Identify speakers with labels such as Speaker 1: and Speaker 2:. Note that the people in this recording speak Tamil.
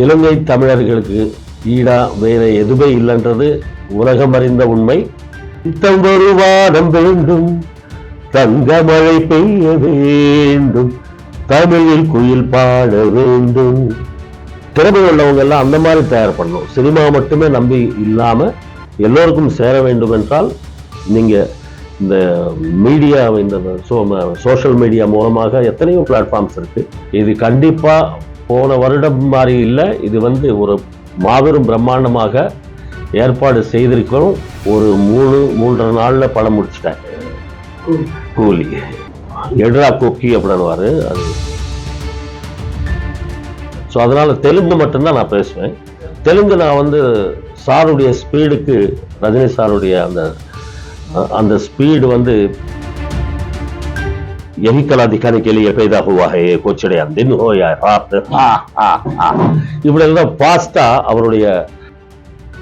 Speaker 1: இலங்கை தமிழர்களுக்கு ஈடா வேற எதுவுமே இல்லைன்றது உலகம் அறிந்த உண்மை. நித்தம் ஒரு வானம் வேண்டும் தங்க மழை பெய்ய வேண்டும் தமிழில் குயில் பாட வேண்டும். திறமை உள்ளவங்க எல்லாம் அந்த மாதிரி தயார் பண்ணணும். சினிமா மட்டுமே நம்பி இல்லாம எல்லோருக்கும் சேர வேண்டும் என்றால் நீங்க இந்த மீடியா இந்த சோஷியல் மீடியா மூலமாக எத்தனையோ பிளாட்ஃபார்ம்ஸ் இருக்கு. இது கண்டிப்பா போன வருடம் மாதிரி இல்லை. இது வந்து ஒரு மாபெரும் பிரம்மாண்டமாக ஏற்பாடு செய்திருக்கிறோம். ஒரு மூணு மூன்றரை நாளில் படம் முடிச்சிட்டேன். கூலி. எட்ரா கொக்கி அப்படின்னுவாரு. அது. ஸோ அதனால தெலுங்கு மட்டும்தான் நான் பேசுவேன். தெலுங்கு நான் வந்து சாருடைய ஸ்பீடுக்கு ரஜினி சாருடைய அந்த அந்த ஸ்பீடு வந்து यही कला दिखाने के लिए पैदा हुआ है ये कोचड़े दिन हो या रात ஆ, ஆ, ஆ. இப்படி எல்லாம் ஃபாஸ்டா அவருடைய